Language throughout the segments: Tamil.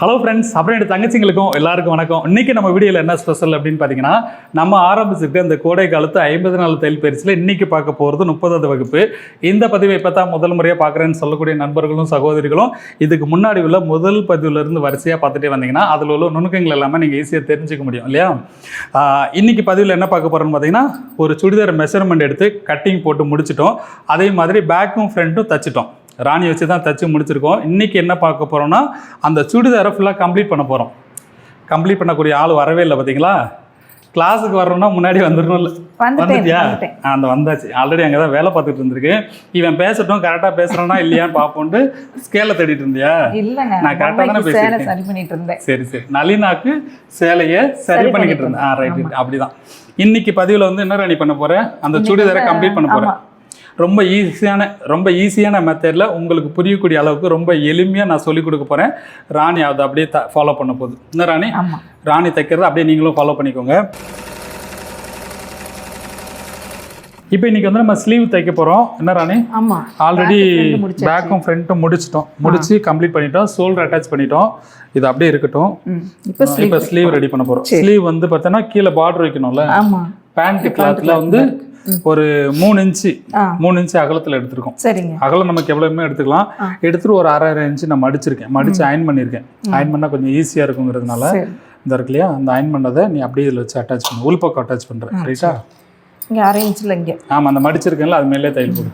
ஹலோ ஃப்ரெண்ட்ஸ் அப்புறம் என் தங்கச்சிங்களுக்கும் எல்லாருக்கும் வணக்கம். இன்னைக்கு நம்ம வீடியோவில் என்ன ஸ்பெஷல் அப்படின்னு பார்த்தீங்கன்னா நம்ம ஆரம்பிச்சிருக்க இந்த கோடை காலத்து ஐம்பது நாள் தையல் பயிற்சியில் இன்றைக்கி பார்க்க போகிறது முப்பதாவது வகுப்பு. இந்த பதிவை இப்போ தான் முதல் முறையாக பார்க்குறேன்னு சொல்லக்கூடிய நண்பர்களும் சகோதரிகளும் இதுக்கு முன்னாடி உள்ள முதல் பதிவிலிருந்து வரிசையாக பார்த்துட்டே வந்தீங்கன்னா அதில் உள்ள நுணுக்கங்கள் எல்லாமே நீங்கள் ஈஸியாக தெரிஞ்சுக்க முடியும் இல்லையா? இன்றைக்கி இன்னைக்கு பதிவில் என்ன பார்க்க போகிறோன்னு பார்த்தீங்கன்னா ஒரு சுடிதார் மெஷர்மெண்ட் எடுத்து கட்டிங் போட்டு முடிச்சிட்டோம். அதே மாதிரி பேக்கும் ஃப்ரண்ட்டும் தச்சிட்டோம். ராணி வச்சு தான் தச்சு முடிச்சிருக்கோம். இன்றைக்கி என்ன பார்க்க போகிறோம்னா அந்த சுடிதாரை ஃபுல்லாக கம்ப்ளீட் பண்ண போகிறோம் கம்ப்ளீட் பண்ணக்கூடிய ஆள் வரவே இல்லை பார்த்தீங்களா கிளாஸுக்கு வரணும்னா முன்னாடி வந்துடணும்ல வந்துட்டியா? அந்த வந்தாச்சு. ஆல்ரெடி அங்கே தான் வேலை பார்த்துட்டு இருந்திருக்கு. இவன் பேசட்டும் கரெக்டாக பேசுகிறானா இல்லையான்னு பார்ப்போன்ட்டு ஸ்கேலை தேடிட்டு இருந்தியா? இல்லைங்க நான் ஆ தானே பேசியிருக்கேன். சரி பண்ணிட்டு இருந்தேன். சரி சரி. நளினாக்கு சேலையை சரி பண்ணிக்கிட்டு இருந்தேன். ஆ ரைட் அப்படிதான். இன்னைக்கு பதிவில் வந்து என்ன ராணி பண்ண போகிறேன் அந்த சுடிதாரை கம்ப்ளீட் பண்ண போகிறேன். ரொம்ப ஈஸியான ரொம்ப ஈஸியான மெத்தடில் உங்களுக்கு புரியக்கூடிய அளவுக்கு ரொம்ப எளிமையாக நான் சொல்லிக் கொடுக்க போகிறேன் ராணி அதை அப்படியே த ஃபாலோ பண்ண போகுது. என்ன ராணி? ராணி தைக்கிறத அப்படியே நீங்களும் ஃபாலோ பண்ணிக்கோங்க. இப்போ இன்னைக்கு வந்து நம்ம ஸ்லீவ் தைக்க போகிறோம் என்ன ராணி? ஆமா. ஆல்ரெடி. பேக்கும் ஃப்ரண்ட்டும் முடிச்சிட்டோம். முடிச்சு கம்ப்ளீட் பண்ணிட்டோம். ஷோல்டர் அட்டாச் பண்ணிட்டோம். இது அப்படியே இருக்கட்டும். இப்போ ஸ்லீவ் ரெடி பண்ண போகிறோம் ஸ்லீவ் வந்து பார்த்தோன்னா கீழே பார்டர் வைக்கணும்ல. பேண்ட் கிளாத்தில் வந்து ஒரு மூணு இன்ச்சு மூணு இன்ச்சு அகலத்தில் எடுத்திருக்கோம். சரிங்க. அகலம் நமக்கு எவ்வளவுமே எடுத்துக்கலாம். எடுத்துட்டு ஒரு அரை அரை இன்ச்சு நான் மடிச்சிருக்கேன். மடிச்சு அயன் பண்ணியிருக்கேன். அயன் பண்ணால் கொஞ்சம் ஈஸியாக இருக்குங்கிறதுனால இந்த இருக்கு இல்லையா? அந்த அயன் பண்ணதை நீ அப்படியே இதில் வச்சு அட்டாச் பண்ணு. உள்பக்கம் அட்டாச் பண்ணுறேன் ரைட்டா இங்க அரை இன்ச்சில் இங்க. ஆமாம் அந்த மடிச்சிருக்கேன்ல அது மேலே தையல் போடு.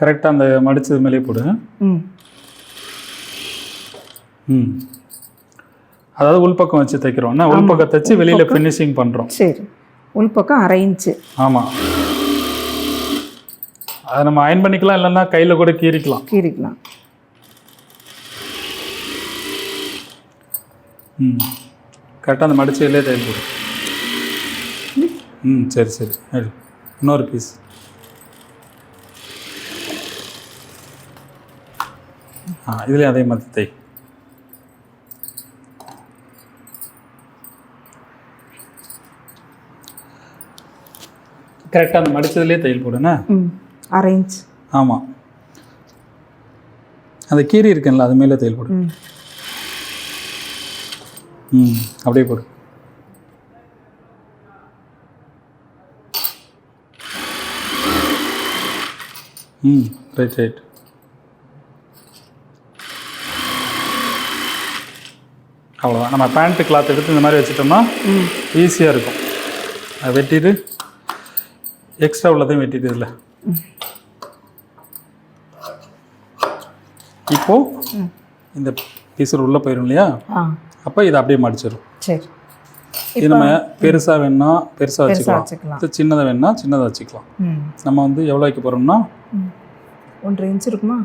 கரெக்டாக அந்த மடிச்சது மேலே போடு. ம் ம். அதாவது உள்பக்கம் வச்சு தைக்கிறோம்னா உள்பக்கம் தைச்சு வெளியில் ஃபினிஷிங் பண்ணுறோம் சரி. உள்பக்கம் அரை இன்ச்சு ஆமாம் அதை நம்ம அயன் பண்ணிக்கலாம் இல்லைன்னா கையில் கூட கீறிக்கலாம். கீறிக்கலாம். ம். கரெக்டாக அந்த மடிச்சதுலேயே போடு. ம் சரி சரி. சரி இன்னொரு பீஸ் ஆ இதுலேயும் அதே மாதிரி தை. கரெக்டாக அந்த மடிச்சதுலேயே தையல் போடுண்ணே ம் அரை இன்ச். ஆமாம் அந்த கீரி இருக்குல்ல அது மேலே தையல் போடு. ம். அப்படியே போடு. ம் ரைட் ரைட் அவ்வளோதான் நம்ம பேண்ட்டு கிளாத் எடுத்து இந்த மாதிரி வச்சுட்டோம்னா ஈஸியாக இருக்கும். அதை வெட்டிட்டு எக்ஸ்ட்ரா உள்ளதையும் வெட்டிட்டு இதில் இப்போது இந்த பீஸர் உள்ளே போயிடும் இல்லையா? அப்போ இதை அப்படியே மடிச்சிடும் சரி. இது நம்ம பெருசாக வேணா பெருசாக பெருசா வச்சுக்கலாம். சின்னதாக வேணா சின்னதாக வச்சுக்கலாம். நம்ம வந்து எவ்வளோ வைக்க போகிறோம்னா ஒன்றரை இன்ச் இருக்குமா?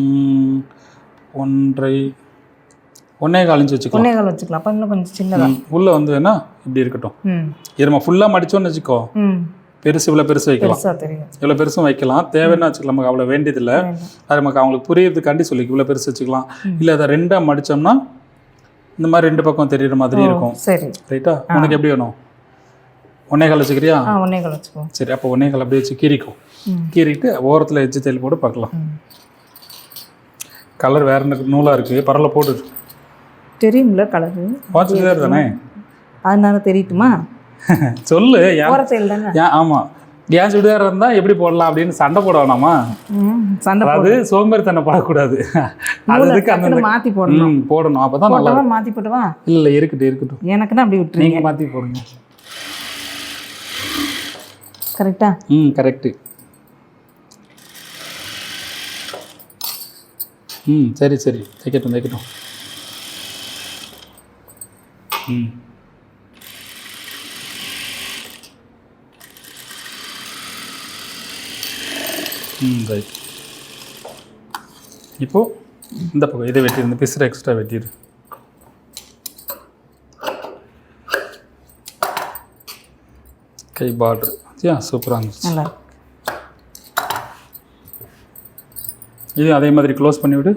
ம், ஒன்றரை ஒன்றே கால் இன்ச்சு வச்சுக்கலாம். ஒன்னே கால் வச்சுக்கலாம். அப்போ இன்னும் கொஞ்சம் சின்னதா. ம், உள்ள வந்து வேணா இப்படி இருக்கட்டும். இது நம்ம ஃபுல்லாக மடிச்சோன்னு வச்சுக்கோ. பெருசு இவ்வளோ பெருசு வைக்கலாம். இவ்வளோ பெருசும் வைக்கலாம். தேவைன்னா வச்சுக்கலாம். நமக்கு அவ்வளோ வேண்டியதில்லை. அது நமக்கு அவங்களுக்கு புரியறதுக்காண்டி சொல்லி இவ்வளோ பெருசு வச்சுக்கலாம். இல்லை அதை ரெண்டாக மடிச்சோம்னா இந்த மாதிரி ரெண்டு பக்கம் தெரியுற மாதிரி இருக்கும். சரி. ரைட்டா? உனக்கு எப்படி வேணும்? ஒன்னே கால் வச்சுக்கிறியா? ஒன்னே கால் சரி அப்போ ஒன்னே கால் அப்படியே வச்சு கீறிக்கும் ம். கீறிட்டு ஓரத்தில் எச்சு தையல் போட்டு பார்க்கலாம். கலர் வேற நூலாக இருக்குது பரவாயில்ல போடு. தெரியும்ல கலரு வாட்சுதார் தானே? அதனால தெரியட்டுமா சொல்லு தானே? ஏன் சுடிதார் இருந்தால் எப்படி போடலாம் அப்படின்னு சண்டை போட வேணாமா? சண்டை அதாவது சோம்பேறித்தனம் படக்கூடாது. அது இதுக்கு அந்த மாற்றி போடணும். போடணும். அப்போ தான் நல்லா மாற்றி போட்டவா? இல்லை இல்லை இருக்கட்டும் இருக்கட்டும். எனக்குன்னா அப்படி விட்டுருங்க. நீங்கள் மாற்றி போடுங்க. கரெக்டா? ம் கரெக்டு ம் சரி சரி. தைக்கட்டும் தைக்கட்டும் ம். ரைட் இப்போ இந்த பக்கம் இதை வெட்டிடு இந்த பிசுறு எக்ஸ்ட்ரா வெட்டிடு. கை பார்டர் யா சூப்பராக இருந்துச்சு. இது அதே மாதிரி க்ளோஸ் பண்ணிவிடு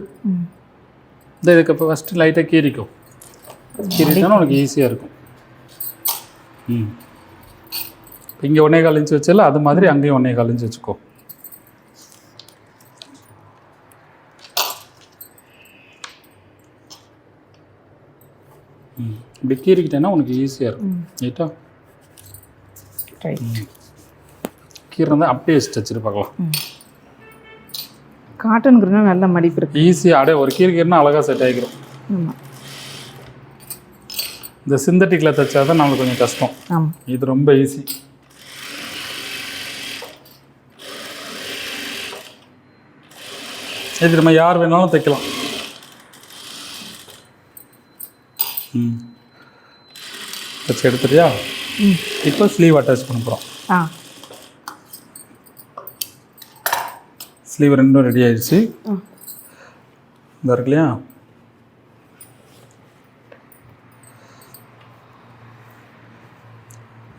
இந்த இதுக்கு இப்போ ஃபஸ்ட்டு லைட்டாக கீறிக்கும் கீறிட்டோன்னா உனக்கு ஈஸியாக இருக்கும். ம். இங்கே ஒன்றே கால் இன்ச்சு வச்சல அது மாதிரி அங்கேயும் ஒன்றே கால் இன்ச்சு வச்சுக்கோ. இப்படி கீறிக்கிட்டேன்னா உனக்கு ஈஸியாக இருக்கும். ரைட்டா ரைட் கீரை அப்படியே ஸ்ட்ரெச்சிட்டு பார்க்கலாம். காட்டனுக்குறனா நல்ல மடிப்பு இருக்கு. ஈஸியாக அப்படியே ஒரு கீரை கீரைனா அழகாக செட் ஆகிக்கிறோம் ஆமாம் இந்த சிந்தட்டிக்கில் தைச்சா தான் நம்மளுக்கு கொஞ்சம் கஷ்டம். ஆமாம் இது ரொம்ப ஈஸி இது நம்ம யார் வேணாலும் தைக்கலாம். ம். தைச்சு எடுத்துறியா ம். இப்போ ஸ்லீவ் அட்டாச் பண்ண போகிறோம் ஆ. ஸ்லீவ் ரெண்டும் ரெடி ஆயிடுச்சு. இந்த இருக்கு இல்லையா?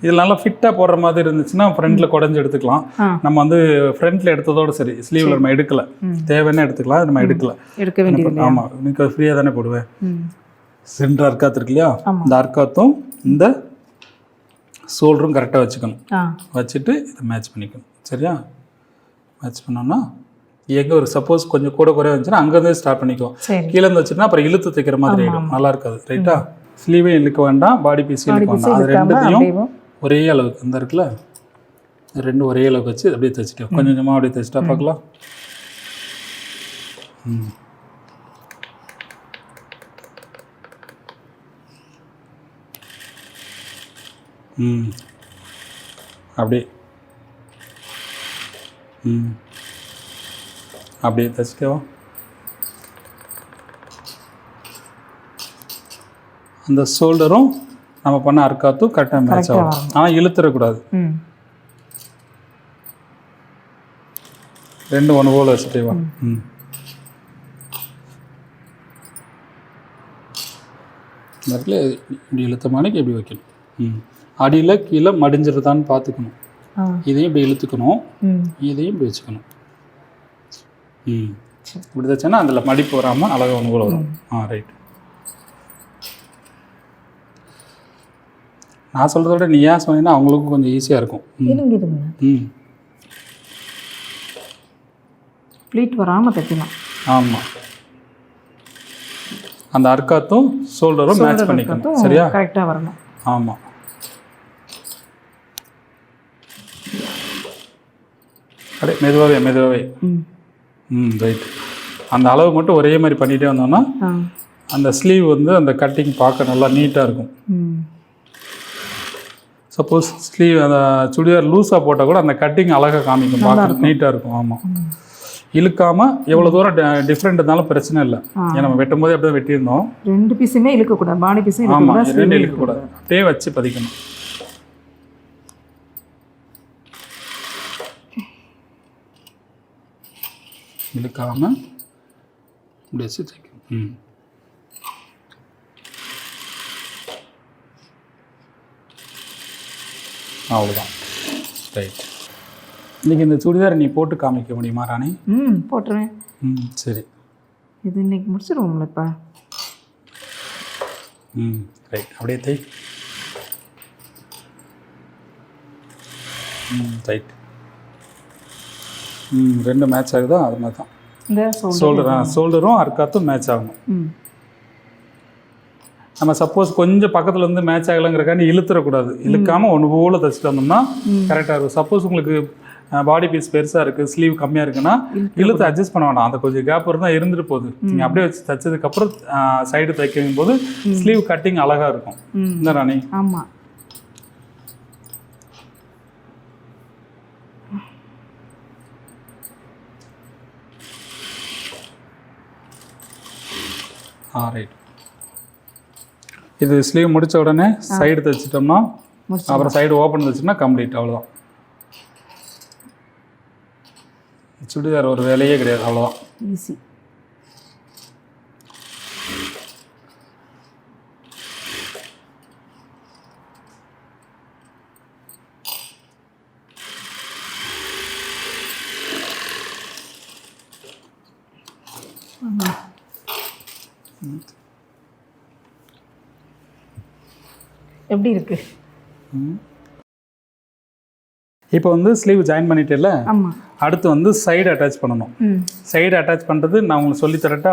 இது நல்லா ஃபிட்டாக போடுற மாதிரி இருந்துச்சுன்னா ஃப்ரண்ட்டில் குடஞ்சி எடுத்துக்கலாம். நம்ம வந்து ஃப்ரண்ட்டில் எடுத்ததோட சரி ஸ்லீவில் நம்ம எடுக்கல. தேவைன்னா எடுத்துக்கலாம் அது நம்ம எடுக்கல. எடுக்க வேண்டியது ஆமாம் இன்னைக்கு ஃப்ரீயாக தானே போடுவேன். சென்டர் அர்க்காத் இருக்கு இல்லையா. இந்த அர்க்காத்தும் இந்த ஷோல்டரும் கரெக்டாக வச்சுக்கணும். வச்சுட்டு இதை மேட்ச் பண்ணிக்கணும். சரியா? மேட்ச் பண்ணோம்னா எங்கே ஒரு சப்போஸ் கொஞ்சம் கூட குறைய வந்துச்சுன்னா அங்கேருந்தே ஸ்டார்ட் பண்ணிக்குவோம். கீழே இருந்து வச்சுன்னா அப்புறம் இழுத்து தைக்கிற மாதிரி ஆகிடும் நல்லா இருக்காது. ரைட்டா ஸ்லீவே இழுக்க வேண்டாம் பாடி பீஸ் இழுக்க வேண்டாம். அது ரெண்டுத்தையும் ஒரே அளவுக்கு. இந்த இருக்குல்ல? ரெண்டும் ஒரே அளவுக்கு வச்சு அப்படியே தைச்சிட்டோம். கொஞ்சம் கொஞ்சமாக அப்படியே தைச்சிட்டா பார்க்கலாம். ம். ம். அப்படியே. ம். அப்படியே தைச்சிட்டேவா அந்த ஷோல்டரும் நம்ம பண்ண அர்க்காத்தும் கரெக்டாக மேட்ச் ஆகும். ஆனால் இழுத்துடக்கூடாது. ரெண்டு ஒன்று போல் வச்சுட்டே வா ம். இந்த இடத்துல இப்படி இழுத்த மாணிக்கு இப்படி வைக்கணும். ம். அடியில் கீழே மடிஞ்சிருதான்னு பார்த்துக்கணும். இதையும் இப்படி இழுத்துக்கணும். இதையும் இப்படி வச்சுக்கணும். ம். இப்படி தைச்சேன்னா அதில் மடிப்பு வராமல் அழகாக ஒன்று போல் வரும். ஆ ரைட் நான் சொல்கிறத விட நீ ஏன் சொன்னீங்கன்னா அவங்களுக்கும் கொஞ்சம் ஈஸியாக இருக்கும். ம். ப்ளீட் வராமல் தைக்கலாம் ஆமாம் அந்த அர்க்காத்தும் ஷோல்டரும் மேட்ச் பண்ணிக்கணும். சரியா? கரெக்டாக வரணும். ஆமாம் அப்படியே மெதுவாகவே மெதுவாகவே ம். ரைட் அந்த அளவு மட்டும் ஒரே மாதிரி பண்ணிகிட்டே வந்தோம்னா அந்த ஸ்லீவ் வந்து அந்த கட்டிங் பார்க்க நல்லா நீட்டாக இருக்கும். சப்போஸ் ஸ்லீவ் அந்த சுடிதார் லூஸாக போட்டால் கூட அந்த கட்டிங் அழகாக காமிக்கும். பார்க்க நீட்டாக இருக்கும். ஆமாம் இழுக்காமல் எவ்வளோ தூரம் டிஃப்ரெண்ட் இருந்தாலும் பிரச்சனை இல்லை. ஏன்னா நம்ம வெட்டும் போதே அப்படியே வெட்டியிருந்தோம். ரெண்டு பீஸுமே இழுக்கக்கூடாது. பாடி பீஸும் ஆமாம் ரெண்டு இழுக்கக்கூடாது. அப்படியே வச்சு பதிக்கணும். இழுக்காம இப்படி வச்சு தைக்கணும் ம். அவ்வளோதான் ரைட் இன்னைக்கு இந்த சுடிதாரை நீ போட்டு காமிக்க முடியுமா ராணி? ம் போட்டுருவேன். ம் சரி. இது இன்னைக்கு முடிச்சிருவோம்ல இப்போ. ம் ரைட் அப்படியே தை. ம் ரைட் ரெண்டு மேட்ச் ஆகுதா? அது மாதிரி தான். இந்த சோல்டர் ஷோல்டர் ஷோல்டரும் அர்க்காத்தும் மேட்ச் ஆகணும். நம்ம சப்போஸ் கொஞ்சம் பக்கத்தில் இருந்து மேட்ச் ஆகலைங்கிறக்காண்டி இழுத்துறக்கூடாது. இழுக்காமல் ஒன்று போல தைச்சிட்டு வந்தோம்னா கரெக்டாக இருக்கும். சப்போஸ் உங்களுக்கு பாடி பீஸ் பெருசாக இருக்குது ஸ்லீவ் கம்மியாக இருக்குன்னா இழுத்து அட்ஜஸ்ட் பண்ண வேண்டாம் அந்த கொஞ்சம் கேப் இருந்தால் இருந்துட்டு போகுது. நீங்கள் அப்படியே வச்சு தைச்சதுக்கப்புறம் சைடு தைக்கும் போது ஸ்லீவ் கட்டிங் அழகாக இருக்கும். இந்த ராணி? ஆமாம் ஆ ரைட் இது ஸ்லீவ் முடிச்ச உடனே சைடு தைச்சிட்டோம்னா அப்புறம் சைடு ஓப்பன் தைச்சோம்னா கம்ப்ளீட் அவ்வளோதான் சுடிதார் ஒரு வேலையே கிடையாது அவ்வளோதான் ஈஸி எப்படி இருக்கு? இப்போ வந்து ஸ்லீவ் ஜாயின் பண்ணிட்டேல அடுத்து வந்து சைடு அட்டாச் பண்ணணும். சைடு அட்டாச் பண்ணுறது நான் உங்களுக்கு சொல்லி தரட்டா?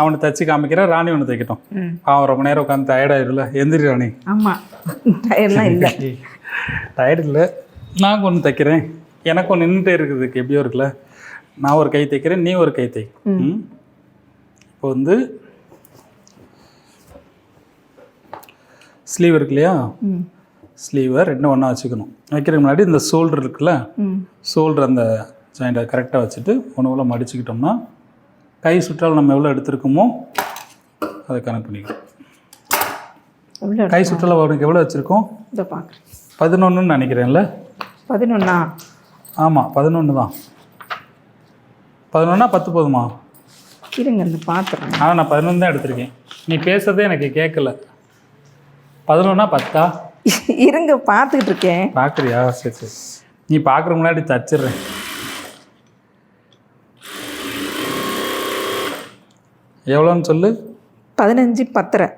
அவனை தச்சு காமிக்கிறேன் ராணி ஒன்று தைக்கட்டும். அவன் ரொம்ப நேரம் உட்காந்து டயர்டாயிருல எந்திரி ராணி. ஆமாம் டயர்லாம் இல்லை. டயர்டு இல்லை. நான் ஒன்று தைக்கிறேன். எனக்கு ஒன்று நின்றுட்டே இருக்குதுக்கு எப்படியோ இருக்குல்ல. நான் ஒரு கை தைக்கிறேன் நீ ஒரு கை தை. இப்போ வந்து ஸ்லீவ் இருக்கு இல்லையா? ஸ்லீவை ரெண்டும் ஒன்றா வச்சுக்கணும். வைக்கிறதுக்கு முன்னாடி இந்த ஷோல்டர் இருக்குல்ல? ஷோல்டர் அந்த ஜாயிண்ட்டை கரெக்டாக வச்சுட்டு ஒன்று உள்ள மடிச்சுக்கிட்டோம்னா கை சுற்றால் நம்ம எவ்வளோ எடுத்திருக்கோமோ அதை கனெக்ட் பண்ணிக்கணும் எவ்வளோ கை சுற்றளவு அவனுக்கு எவ்வளோ வச்சுருக்கோம்? இதை பார்க்குறேன் பதினொன்றுன்னு நினைக்கிறேன்ல? பதினொன்னா? ஆமாம் பதினொன்று தான். பதினொன்னா பத்து போதுமா? இருங்க இந்த பார்த்துறேன் ஆனால் நான் பதினொன்று தான் எடுத்திருக்கேன். நீ பேசுறதே எனக்கு கேட்கல. பதினொன்னா பத்தா? இருங்க பார்த்துக்கிட்டு இருக்கேன். பார்க்குறியா? சரி சரி. நீ பார்க்குற முன்னாடி தச்சிடுறேன். எவ்வளோன்னு சொல்லு? பதினஞ்சு பத்தரை.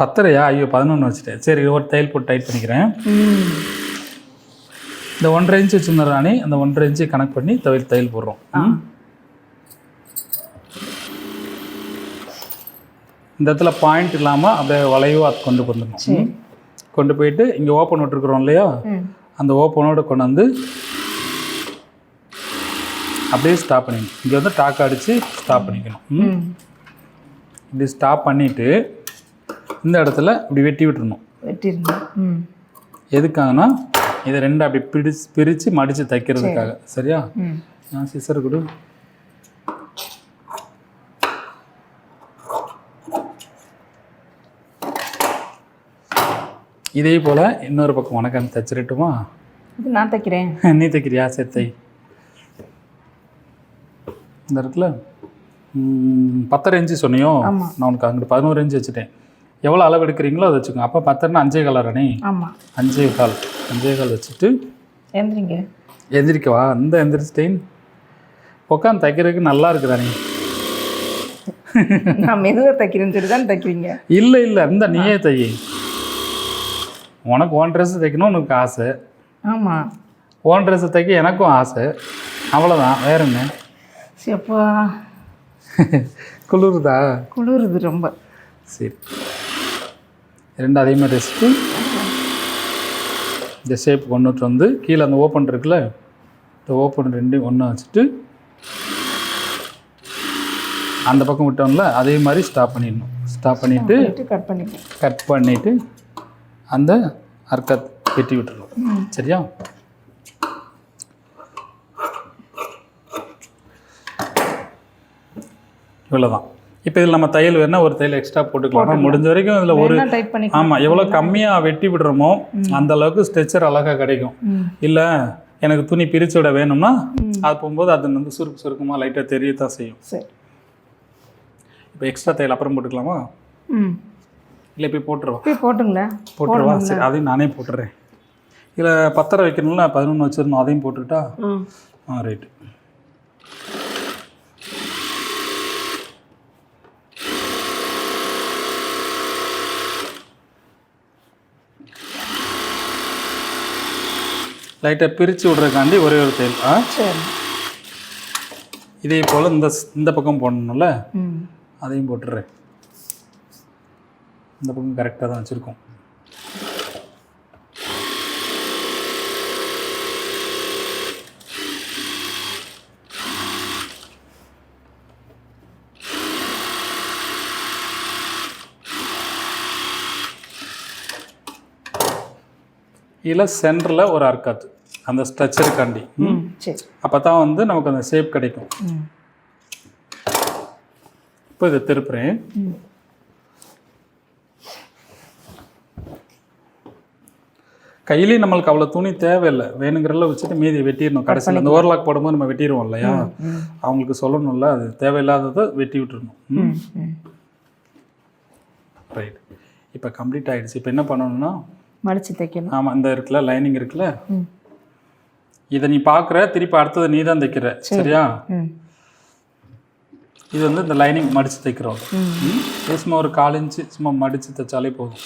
பத்தரையா? ஐயோ பதினொன்று வச்சுட்டேன் சரி ஒரு தையல் போட்டு டைட் பண்ணிக்கிறேன். இந்த ஒன்றரை இன்ச்சு வச்சுருந்த ராணி அந்த ஒன்றரை இன்ச்சு கணக்கு பண்ணி தையல் தையல் போடுறோம். இந்த இடத்துல பாயிண்ட் இல்லாமல் அப்படியே வளைவாக கொண்டு வந்துடணும்? கொண்டு போயிட்டு இங்கே ஓப்பன் விட்டுருக்குறோம் இல்லையா? அந்த ஓப்பனோட கொண்டு வந்து அப்படியே ஸ்டாப் பண்ணிக்கணும் இங்கே வந்து டாக் அடித்து ஸ்டாப் பண்ணிக்கணும். இப்படி ஸ்டாப் பண்ணிவிட்டு இந்த இடத்துல இப்படி வெட்டி விட்டுறணும். வெட்டிருந்தேன் ம். எதுக்காகனா இதை ரெண்டு அப்படி பிடிச்சு பிரித்து மடித்து தைக்கிறதுக்காக. சரியா? நான் சிசர் கொடு. இதே போல் இன்னொரு பக்கம் உனக்கு தைச்சிரட்டுமா? இது நான் தைக்கிறேன். நீ தைக்கிறியா? சரி தை. இந்த இடத்துல பத்தரை இன்ச்சு சொன்னியோ. நான் உனக்கு அங்கிட்டு பதினோரு இன்ச்சு வச்சுட்டேன். எவ்வளோ அளவு எடுக்கிறீங்களோ அதை வச்சுக்கோங்க அப்போ பத்தரைன்னா அஞ்சே கால் அரணி ஆமாம் அஞ்சே கால். அஞ்சே கால் வச்சுட்டு எந்திரிங்க. எந்திரிக்கவா இந்த எந்திரிச்சிட்டேன் உட்காந்து தைக்கிறதுக்கு நல்லா இருக்குதா நீ நான் மெதுவாக தைக்கிறேன்னு சொல்லி தான் தைக்கிறீங்க. இல்லை இல்லை. இந்த நீயே தை உனக்கு ஓன் ட்ரெஸ் தைக்கணும் உனக்கு ஆசை. ஆமாம் ஓன் ட்ரெஸ் தைக்க எனக்கும் ஆசை. அவ்வளோதான் வேற என்ன? சப்பா குளிருதா? குளிருது ரொம்ப. சரி. ரெண்டு அதே மாதிரி வச்சுட்டு இந்த ஷேப் கொண்டுட்டு வந்து கீழே அந்த ஓப்பன் இருக்குல்ல? இந்த ஓப்பன் ரெண்டையும் ஒன்றா வச்சுட்டு அந்த பக்கம் விட்டோம்ல அதே மாதிரி ஸ்டாப் பண்ணிடணும். ஸ்டாப் பண்ணிவிட்டு கட் பண்ணிப்பேன் கட் பண்ணிவிட்டு அந்த அர்க்கத் வெட்டி விட்டுறணும் சரியா? இவ்வளோதான் இப்போ இதில் நம்ம தையல் வேணால் ஒரு தையல் எக்ஸ்ட்ரா போட்டுக்கலாம். முடிஞ்ச வரைக்கும் இதில் ஒரு ஆமாம் எவ்வளோ கம்மியாக வெட்டி விடுறோமோ அந்த அளவுக்கு ஸ்ட்ரெச்சர் அழகாக கிடைக்கும். இல்லை எனக்கு துணி பிரித்து விட வேணும்னா அது போகும்போது அது வந்து சுருக்கு சுருக்கமாக லைட்டாக தெரியத்தான் செய்யும். சரி. இப்போ எக்ஸ்ட்ரா தையல் அப்புறம் போட்டுக்கலாமா? ம். இல்லை இப்போ போட்டுருவா. போய் போட்டுங்களேன் போட்டுருவா? சரி அதையும் நானே போட்டுறேன். இதில் பத்தரை வைக்கணும்ல பதினொன்று வச்சிருந்தோம் அதையும் போட்டுட்டா? ஆ. ரைட்டு லைட்டாக பிரித்து விட்றதுக்காண்டி ஒரே ஒரு தையல் ஆ? சரி. இதே போல் இந்த இந்த பக்கம் போடணும்ல. அதையும் போட்டுடுறேன் இந்த பக்கம் கரெக்டாக தான் வச்சுருக்கோம். இதில் சென்டரில் ஒரு அர்க்காத்து அந்த ஸ்ட்ரக்சருக்காண்டி அப்போ தான் வந்து நமக்கு அந்த ஷேப் கிடைக்கும். இப்போ இதை திருப்புறேன். கையிலேயே நம்மளுக்கு அவ்வளோ துணி தேவையில்லை. வேணுங்கிறல வச்சுட்டு மீதி வெட்டிடணும். கடைசியில் அந்த ஓவர்லாக் போடும்போது நம்ம வெட்டிடுவோம் இல்லையா? அவங்களுக்கு சொல்லணும்ல அது தேவையில்லாததை வெட்டி விட்டுறணும். ம்? ம் ரைட் இப்போ கம்ப்ளீட் ஆயிடுச்சு. இப்போ என்ன பண்ணணும்னா மடிச்சு தைக்கணும். ஆமாம் இந்த இருக்குல்ல லைனிங் இருக்குல்ல? இதை நீ பார்க்குற திருப்பி அடுத்தது நீ தான் தைக்கிற. சரியா? இது வந்து இந்த லைனிங் மடித்து தைக்கிறோம். சும்மா ஒரு கால் இன்ச்சு சும்மா மடித்து தைச்சாலே போதும்.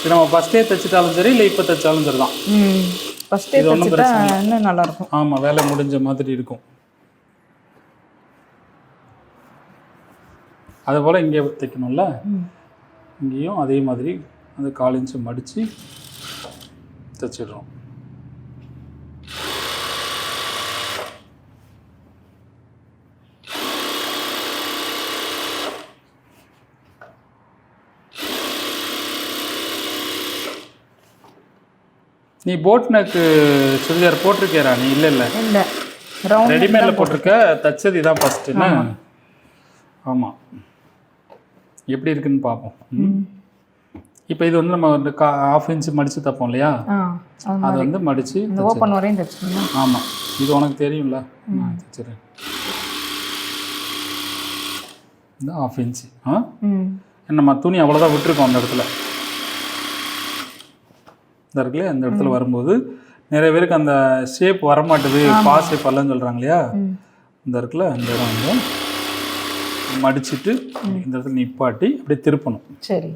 இது நம்ம ஃபஸ்ட்டே தைச்சிட்டாலும் சரி இல்லை இப்போ தைச்சாலும் சரி தான். ஃபஸ்ட்டே தைச்சிட்டா இன்னும் நல்லா இருக்கும் ஆமாம் வேலை முடிஞ்ச மாதிரி இருக்கும். அதுபோல் இங்கே தைக்கணும்ல? இங்கேயும் அதே மாதிரி அந்த கால் இன்ச்சு மடித்து தைச்சிடுறோம். நீ போட் நெக்கு சுடிதார் போட்டிருக்கியா நீ இல்லை இல்லை. இல்லை. ரெடிமேடில் போட்டிருக்க தச்சது இதான் ஃபஸ்ட்டுன்னு ஆமாம் எப்படி இருக்குன்னு பார்ப்போம் இப்போ இது வந்து நம்ம வந்து கா ஆஃப் இன்ச் மடித்து தைப்போம் இல்லையா? அது வந்து மடித்து இந்த ஓப்பன் வரையும் தைச்சிக்கணும் ஆமாம் இது உனக்கு தெரியும்ல? நான் தைச்சிடுறேன். இந்த ஆஃப் இன்ச்சு ஆ? நம்ம துணி அவ்வளோதான் விட்டுருக்கோம் அந்த இடத்துல. இருக்குல்ல இந்த இடத்துல வரும்போது நிறைய பேருக்கு அந்த ஷேப் வரமாட்டுது பா ஷேப் அல்லன்னு சொல்கிறாங்க இல்லையா? இந்த இருக்குல்ல இந்த இடம் வந்து மடிச்சிட்டு இந்த இடத்துல நிப்பாட்டி அப்படியே திருப்பணும். சரி.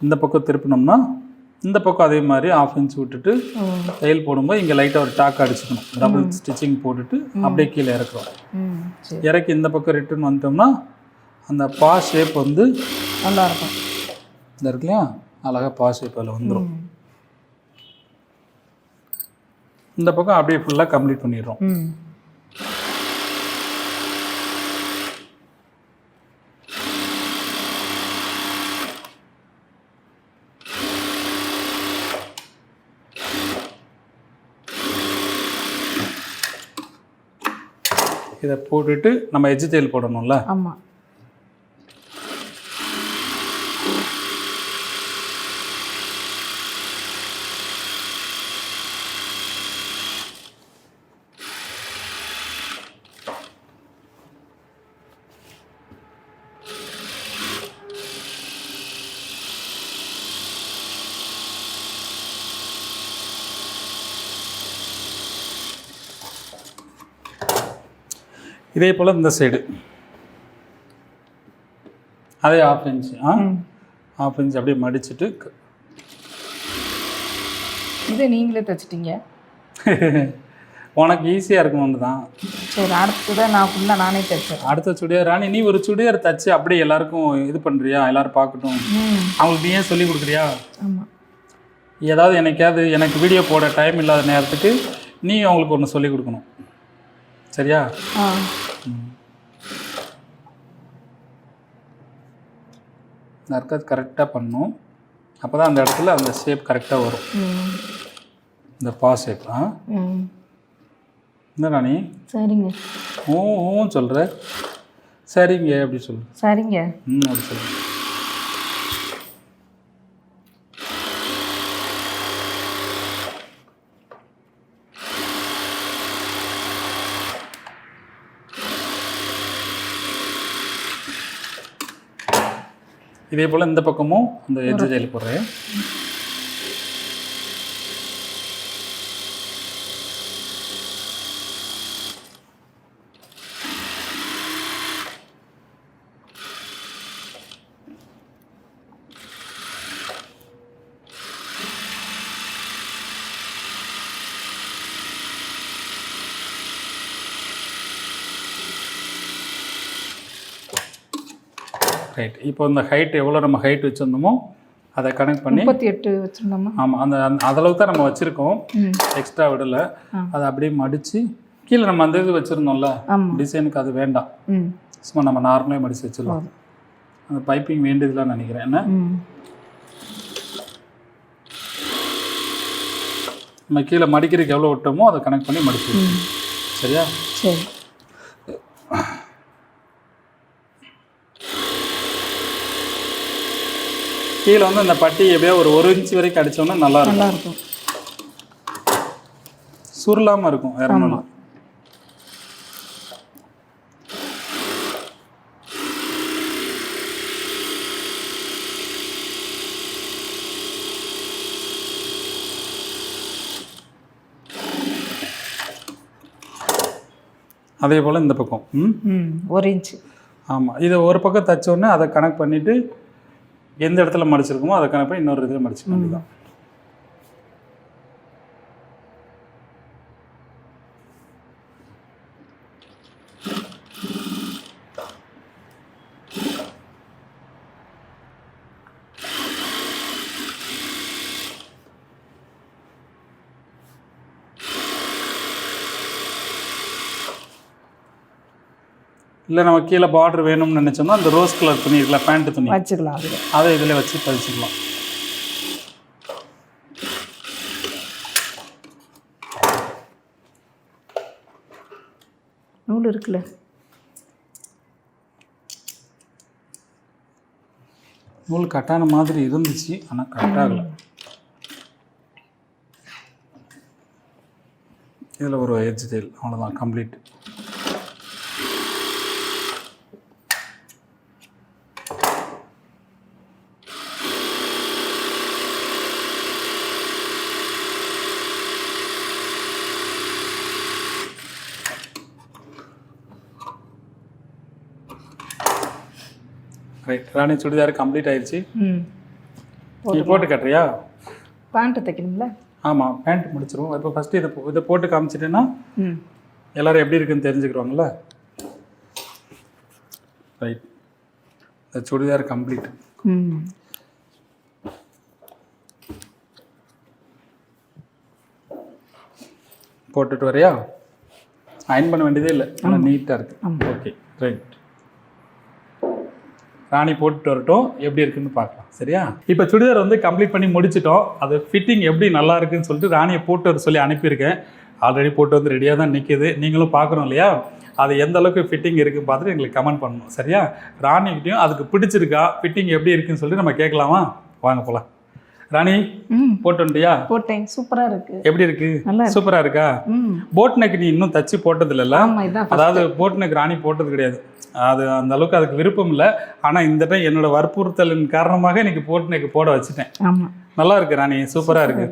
இந்த பக்கம் திருப்பினோம்னா இந்த பக்கம் அதே மாதிரி ஆஃப் இன்ச் விட்டுட்டு தையல் போடும்போது இங்கே லைட்டாக ஒரு டாக் அடிச்சுக்கணும். டபுள் ஸ்டிச்சிங் போட்டுட்டு அப்படியே கீழே இறக்குறோம் இறக்கி இந்த பக்கம் ரிட்டர்ன் வந்துட்டோம்னா அந்த பா ஷேப் வந்து நல்லா இருக்கும். இந்த இருக்கு இல்லையா? அழகாக பா ஷேப் அதில் வந்துடும் ம் இந்த பக்கம் அப்படியே ஃபுல்லாக கம்ப்ளீட் பண்ணிடுறோம். இதை போட்டுட்டு நம்ம எஜ்ஜு தையல் போடணும்ல? ஆமாம் இதே போல் இந்த சைடு அதே ஆஃப் இன்ச் ஆ? ஆஃப் இன்ச் அப்படியே மடிச்சிட்டு இதை நீங்களே தைச்சிட்டீங்க. உனக்கு ஈஸியாக இருக்கணும்னு தான். சரி அடுத்ததான் நான் ஃபுல்லாக நானே தைச்சேன். அடுத்த சுடிதார் ராணி நீ ஒரு சுடிதார் தச்சு அப்படியே எல்லாருக்கும் இது பண்ணுறியா எல்லாரும் பார்க்கட்டும். அவங்களுக்கு நீ ஏன் சொல்லி கொடுக்குறியா? ஆமாம் ஏதாவது எனக்காவது எனக்கு வீடியோ போட டைம் இல்லாத நேரத்துக்கு நீ அவங்களுக்கு ஒன்று சொல்லி கொடுக்கணும். சரியா? ஆ. நற்கத் கரெக்டாக பண்ணும். அப்போ தான் அந்த இடத்துல அந்த ஷேப் கரெக்டாக வரும். இந்த பா ஷேப் ஆ. ம் இந்த ராணி? சரிங்க. ஊ ஊ சொல்கிற சரிங்க அப்படி சொல்லு. சரிங்க. ம் அப்படி சொல்லு. இதே போல் இந்த பக்கமும் அந்த எஜ்ஜு ஜெயில் போடுறேன். ரைட் இப்போ இந்த ஹைட் எவ்வளோ நம்ம ஹைட் வச்சுருந்தோமோ அதை கனெக்ட் பண்ணி முப்பத்தி எட்டு வச்சுருந்தோமா? ஆமாம் அந்த அந்த அதளவுக்கு தான் நம்ம வச்சுருக்கோம். எக்ஸ்ட்ரா விடலை. அதை அப்படியே மடித்து கீழே நம்ம அந்த இது வச்சுருந்தோம்ல டிசைனுக்கு அது வேண்டாம். சும்மா நம்ம நார்மலே மடித்து வச்சிடலாம். அந்த பைப்பிங் வேண்டியதுலாம் நினைக்கிறேன். என்ன? நம்ம கீழே மடிக்கிறதுக்கு எவ்வளோ விட்டோமோ அதை கனெக்ட் பண்ணி மடிச்சு சரியா? சரி. கீழே வந்து அந்த பட்டி எப்படியோ ஒரு ஒரு இன்ச் வரைக்கும் அடிச்சோம்னா நல்லா இருக்கும் நல்லா இருக்கும் சுருளாமல் இருக்கும் இல்லை. அதே போல் இந்த பக்கம். ஒரு இன்ச்சு ஆமாம் இதை ஒரு பக்கம் தைச்ச உடனே அதை கனெக்ட் பண்ணிவிட்டு எந்த இடத்துல மடிச்சிருக்குமோ அதுக்கான போய் இன்னொரு இதில் மடிச்சுக்க வேண்டியதான் இல்லை நம்ம கீழே பார்டர் வேணும்னு நினச்சோம்னா அந்த ரோஸ் கலர் துணி இருக்குல்ல பேண்ட் துணி. வச்சுக்கலாம் அது. அதை இதில் வச்சு பதிச்சுக்கலாம். நூல் இருக்குல்ல. நூல் கட்டான மாதிரி இருந்துச்சு ஆனால் கட் ஆகலை இதில் ஒரு எட்ஜ் தையல் அவ்வளோதான் complete right Rani churidar complete ஆயிடுச்சு ம். நீ போட்டு கட்டுறியா? பேண்ட்டு தைக்கணும்ல? ஆமாம் பேண்ட் முடிச்சிருவோம். இப்போ ஃபஸ்ட்டு இதை இதை போட்டு காமிச்சிட்டேன்னா ம். எல்லாரும் எப்படி இருக்குன்னு தெரிஞ்சுக்கிடுவாங்கல்ல? ரைட் இந்த சுடிதார் கம்ப்ளீட் ம். போட்டுட்டு வரியா? அயன் பண்ண வேண்டியதே இல்லை. நல்லா நீட்டாக இருக்கு. ஓகே ரைட் ராணி போட்டுட்டு வரட்டும். எப்படி இருக்குன்னு பார்க்கலாம். சரியா? இப்போ சுடிதார் வந்து கம்ப்ளீட் பண்ணி முடிச்சிட்டோம். அது ஃபிட்டிங் எப்படி நல்லா இருக்குன்னு சொல்லிட்டு ராணியை போட்டு வர சொல்லி அனுப்பியிருக்கேன். ஆல்ரெடி போட்டு வந்து ரெடியாக தான் நிற்கிது நீங்களும் பார்க்கணும் இல்லையா? அது எந்த அளவுக்கு ஃபிட்டிங் இருக்குன்னு பார்த்துட்டு எங்களுக்கு கமெண்ட் பண்ணணும். சரியா? ராணிக்கிட்டையும் அதுக்கு பிடிச்சிருக்கா? ஃபிட்டிங் எப்படி இருக்குன்னு சொல்லிட்டு நம்ம கேட்கலாமா? வாங்க போகலாம் ராணி ம். போட்டு வந்துட்டியா? போட்டேன். சூப்பராக இருக்கு. எப்படி இருக்கு. சூப்பரா இருக்கா? ம். போட் நெக் நீ இன்னும் தச்சு போட்டது இல்லைல்ல. அதாவது போட் நெக் ராணி போட்டது கிடையாது. அது அந்த அளவுக்கு அதுக்கு விருப்பம் இல்லை. ஆனால் இந்த டைம் என்னோட வற்புறுத்தலின் காரணமாக இன்னைக்கு போட் நெக் போட வச்சுட்டேன். நல்லா இருக்கு ராணி சூப்பரா இருக்கு.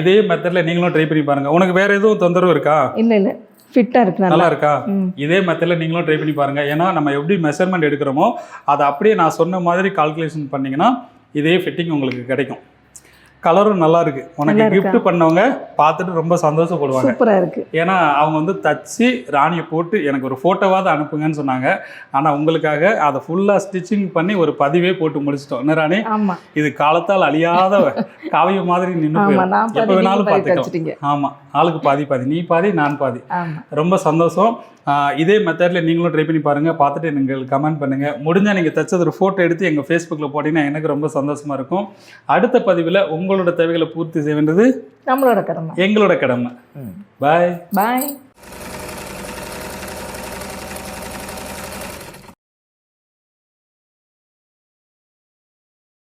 இதே மெத்தட்ல நீங்களும் ட்ரை பண்ணி பாருங்க. உனக்கு வேற எதுவும் தொந்தரவு இருக்கா? இல்லை இல்லை. ஃபிட்டாக இருக்கு நல்லா இருக்கா? இதே மெத்தட்ல நீங்களும் ட்ரை பண்ணி பாருங்க. ஏன்னா நம்ம எப்படி மெஷர்மெண்ட் எடுக்கிறோமோ அதை அப்படியே நான் சொன்ன மாதிரி கால்குலேஷன் பண்ணீங்கன்னா இதே ஃபிட்டிங் உங்களுக்கு கிடைக்கும். கலரும் நல்லா இருக்கு உனக்கு gift பண்ணவங்க பார்த்துட்டு ரொம்ப சந்தோஷப்படுவாங்க. சூப்பராக இருக்கு. ஏன்னா அவங்க வந்து தச்சு ராணியை போட்டு எனக்கு ஒரு ஃபோட்டோவாவது அனுப்புங்கன்னு சொன்னாங்க. ஆனால் உங்களுக்காக அதை ஃபுல்லாக ஸ்டிச்சிங் பண்ணி ஒரு பதிவே போட்டு முடிச்சிட்டோம். என்ன ராணி? இது காலத்தால் அழியாத காவியம் மாதிரி நின்று போயிடும் எப்போ வேணாலும் பார்த்துக்கலாம். ஆமாம் ஆளுக்கு பாதி பாதி. நீ பாதி நான் பாதி. ரொம்ப சந்தோஷம். இதே மெத்தடில் நீங்களும் ட்ரை பண்ணி பாருங்கள் பார்த்துட்டு எங்களுக்கு கமெண்ட் பண்ணுங்கள் முடிஞ்சால் நீங்கள் தச்சது ஒரு ஃபோட்டோ எடுத்து எங்கள் ஃபேஸ்புக்கில் போட்டிங்கன்னா எனக்கு ரொம்ப சந்தோஷமாக இருக்கும். அடுத்த பதிவில் உங்களோட தேவைகளை பூர்த்தி செய்ய வேண்டியது நம்மளோட கடமை. எங்களோட கடமை. பாய் பாய்